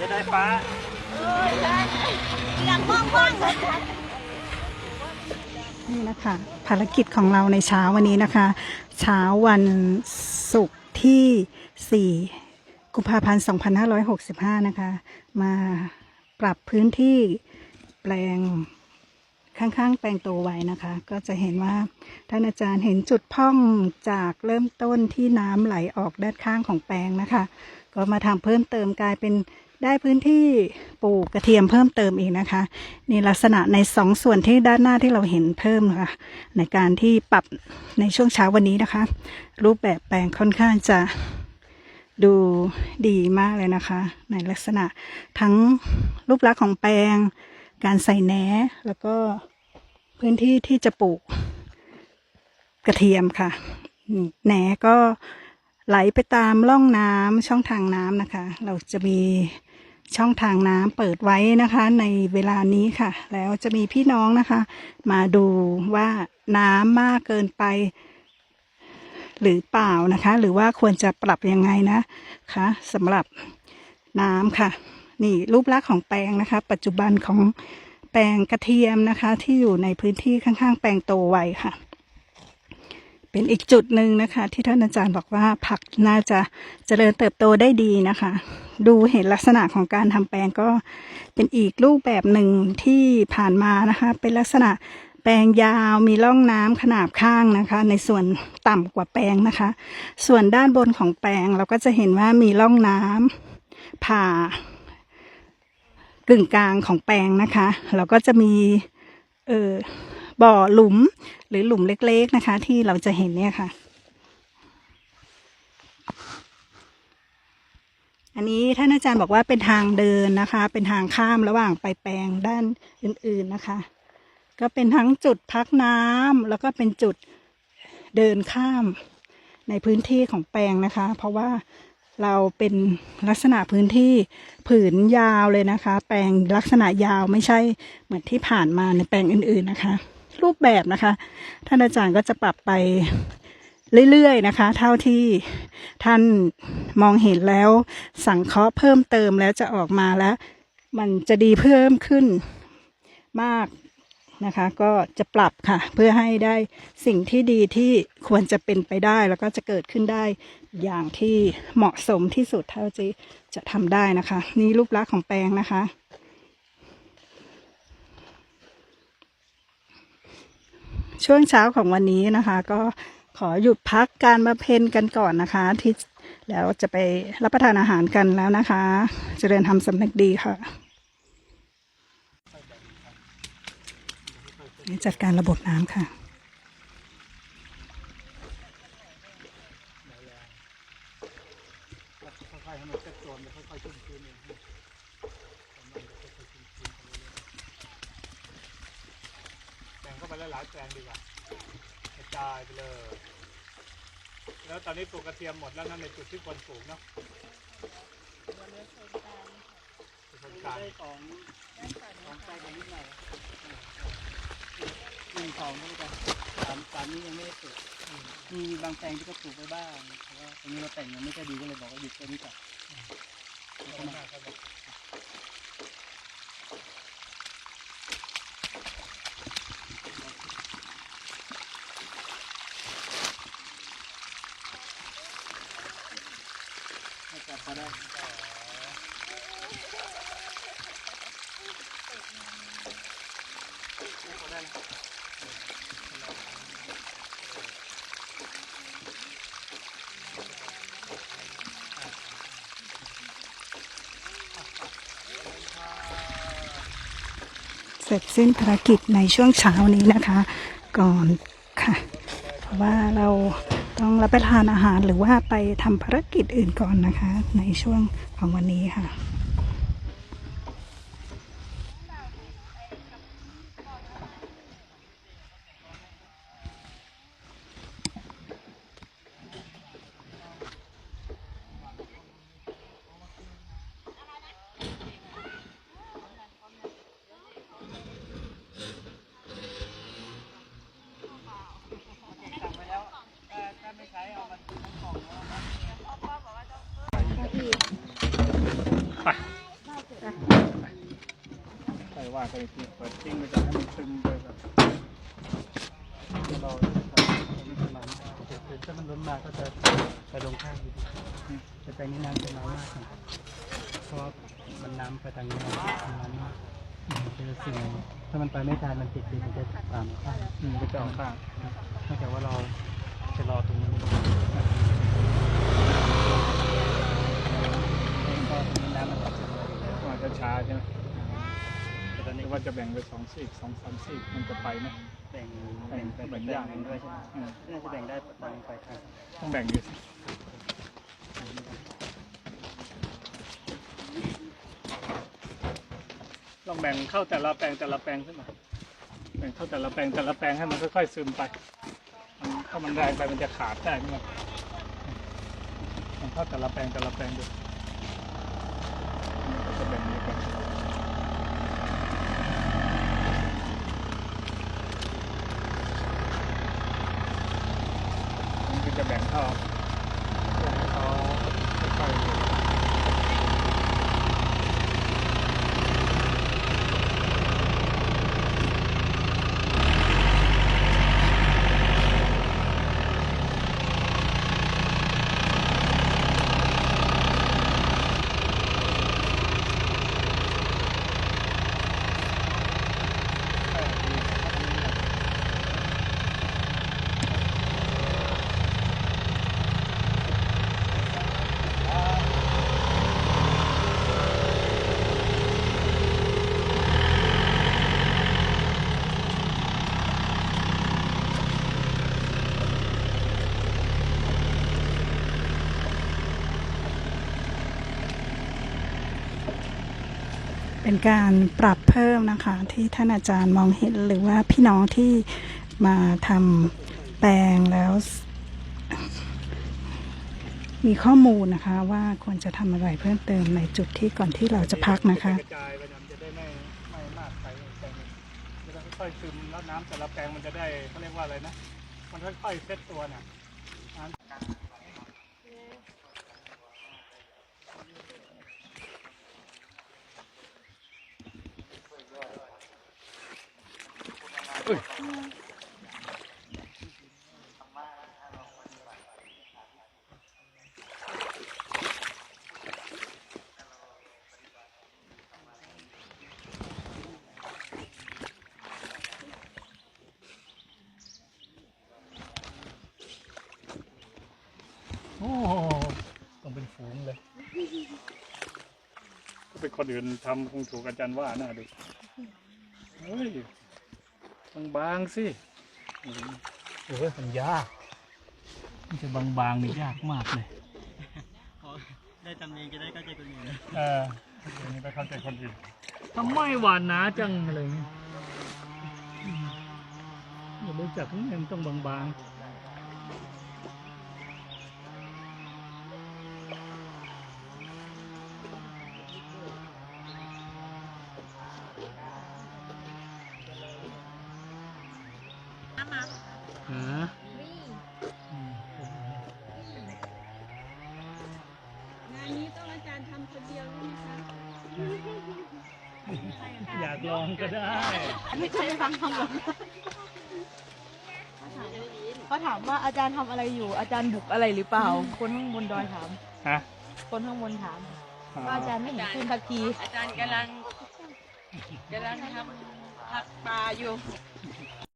จะได้ฟ้ายังว่างๆเลยนี่นะคะ ภารกิจของเราในเช้าวันนี้นะคะ เช้าวันศุกร์ที่ 4 กุมภาพันธ์ 2565 นะคะ มาปรับพื้นที่แปลงข้างๆ แปลงโตไว้นะคะ ก็จะเห็นว่าท่านอาจารย์เห็นจุดพ่องจากเริ่มต้นที่น้ำไหลออกด้านข้างของแปลงนะคะ ก็มาทำเพิ่มเติมกลายเป็น ได้พื้นที่ปลูกกระเทียมเพิ่มเติมอีกนะคะนี่ลักษณะในสองส่วนที่ด้านหน้าที่เราเห็นเพิ่มค่ะในการที่ปรับในช่วงเช้าวันนี้นะคะ รูปแบบแปลงค่อนข้างจะดูดีมากเลยนะคะ ในลักษณะทั้งรูปลักษณ์ของแปลง การใส่แหนแล้วก็พื้นที่ที่จะปลูกกระเทียมค่ะแหนก็ไหลไปตามร่องน้ำช่องทางน้ำนะคะ เราจะมี ช่องทางน้ำเปิดไว้นะคะ ในเวลานี้ค่ะ แล้วจะมีพี่น้องนะคะ มาดูว่าน้ำมากเกินไป หรือเปล่านะคะ หรือว่าควรจะปรับยังไงนะคะสำหรับน้ำค่ะ นี่รูปลักษณ์ของแปลงนะคะ ปัจจุบันของแปลงกระเทียมนะคะ ที่อยู่ในพื้นที่ข้างๆ แปลงโตไวค่ะ เป็นอีกจุดหนึ่งนะคะ ที่ท่านอาจารย์บอกว่าผักน่าจะเจริญเติบโตได้ดีนะคะ ดูเห็นลักษณะของการทำแปลงก็เป็นอีกรูปแบบหนึ่งที่ผ่านมานะคะ เป็นลักษณะแปลงยาวมีร่องน้ำขนาบข้างนะคะ ในส่วนต่ำกว่าแปลงนะคะ ส่วนด้านบนของแปลงเราก็จะเห็นว่ามีร่องน้ำผ่ากึ่งกลางของแปลงนะคะแล้วก็จะมีเออบ่อหลุมหรือหลุมเล็ก ๆนะคะ ที่เราจะเห็นเนี่ยค่ะ อันนี้ท่านอาจารย์บอกว่าเป็นทางเดินนะคะ เป็นทางข้ามระหว่างไปแปลงด้านอื่น ๆนะคะ ก็เป็นทั้งจุดพักน้ำแล้วก็เป็นจุดเดินข้ามในพื้นที่ของแปลงนะคะ เพราะว่าเราเป็นลักษณะพื้นที่ผืนยาวเลยนะคะ แปลงลักษณะยาวไม่ใช่เหมือนที่ผ่านมาในแปลงอื่น ๆนะคะ รูปแบบนะคะ ท่านอาจารย์ก็จะปรับไป เรื่อยๆนะคะ เท่าที่ท่านมองเห็นแล้ว สังเคราะห์เพิ่มเติมแล้วจะออกมาแล้ว มันจะดีเพิ่มขึ้นมากนะคะ ก็จะปรับค่ะ เพื่อให้ได้สิ่งที่ดีที่ควรจะเป็นไปได้ แล้วก็จะเกิดขึ้นได้อย่างที่เหมาะสมที่สุดเท่าที่จะทำได้นะคะ นี่รูปลักษณ์ของแปลงนะคะช่วงเช้าของวันนี้นะคะ ก็ ขอหยุดพักการมาเพนกันก่อนนะคะที่แล้วจะไปรับประทานอาหารกันแล้วนะคะจะเจริญทำสำนึกดีค่ะนี่จัดการระบบน้ำค่ะแต่งเข้าไปหลายๆแปลงดีกว่ากระ จายไปเลย แล้วตอนนี้ปลูกกระเทียมหมดแล้วนั่นในจุดที่ควรปลูกเนาะเป็นกลางของของใต้กันนิดหน่อยหนึ่งสองนี่กันสามสามนี้ยังไม่ได้ปลูกมีบางแปลงที่ก็ปลูกไปบ้างแต่ว่าตรงนี้เราแต่งยังไม่ค่อยดีก็เลยบอกว่าหยุดแค่นี้ก่อนให้กลับ มาได้เสร็จสิ้นภารกิจในช่วงเช้านี้นะคะ ก่อนค่ะ เพราะว่าเรา ต้องรับประทานอาหารหรือว่าไปทำภารกิจอื่นก่อนนะคะ ในช่วงของวันนี้ค่ะ ไปใครว่ากันอีกทีเปิดทิ้งไปก่อให้มันซึมไปแบบเราไม่มันเะถ้ามันล้นมาก็จะไปลงข้างอีแต่ใจนี้น้ำจะน้อยมากเพราะมันน้ำไปทางนี้น้ำมากเป็นสิ่งถ้ามันไปไม่ทันมันติดดินมันจะตามข้างมันจะออกข้างนอกจากว่าเราจะรอตรงนี้ อยู่แล้วว่าจะช้าใช่ไหมแต่ตอนหนี้รือว่าจะแบ่งเป็นสองซีกสองสามซีกมันจะไปไหม แบ่งแบ่งแบ่งแบ่งยากด้วยใช่ไหมอืม น่าจะแบ่งได้ตามไปต้องแบ่งดิลองแบ่งเข้าแต่ละแปลงแต่ละแปลงขึ้นมา แบ่งเข้าแต่ละแปลงแต่ละแปลงให้มันค่อยๆซึมไปมันถ้ามันแรงไปมันจะขาดได้ไหมแบ่งเข้าแต่ละแปลงแต่ละแปลงดูมันก็จะแบ่ง มันก็จะแบ่งเข้าเพื่อให้เขาค่อยๆ เป็นการปรับเพิ่มนะคะ ที่ท่านอาจารย์มองเห็นหรือว่าพี่น้องที่มาทำแปลงแล้ว มีข้อมูลนะคะว่าควรจะทำอะไรเพิ่มเติมในจุดที่ก่อนที่เราจะพักนะคะกระจายมันจะได้ไม่ไม่มากไปแปลงนึงมันจะค่อยๆซึมแล้วน้ำแต่ละแปลงมันจะได้เขาเรียกว่าอะไรนะ มันค่อยๆเซตตัวน่ะน้ำอุ้ย โอ้ต้องเป็นฝูงเลยก็เป็นคนอื่นทำคงถูกอาจารย์ว่าน่าดูเฮ้ย บางๆสิโอ้ยมันยากมันจะบางๆนี่ยากมากเลยได้ทำเองจะได้เข้าใจคนอื่นเออเดี๋ยวนี้ไปเข้าใจคนอื่นทำไมหวานหนาจังอะไรเงี้ยอืมอย่ารู้จักนี่มันต้องบางๆ ฮะงานนี้ต้องอาจารย์ทำคนเดียวใช่ไหมคะอยากลองก็ได้ ไม่ใช่ฟังคำหรอกเขาถามว่าอาจารย์ทำอะไรอยู่ อาจารย์บุกอะไรหรือเปล่า คนข้างบนดอยถาม ฮะคนข้างบนถามว่าอาจารย์ไม่เห็นขึ้นสักที อาจารย์กำลังกำลังทำผักปลาอยู่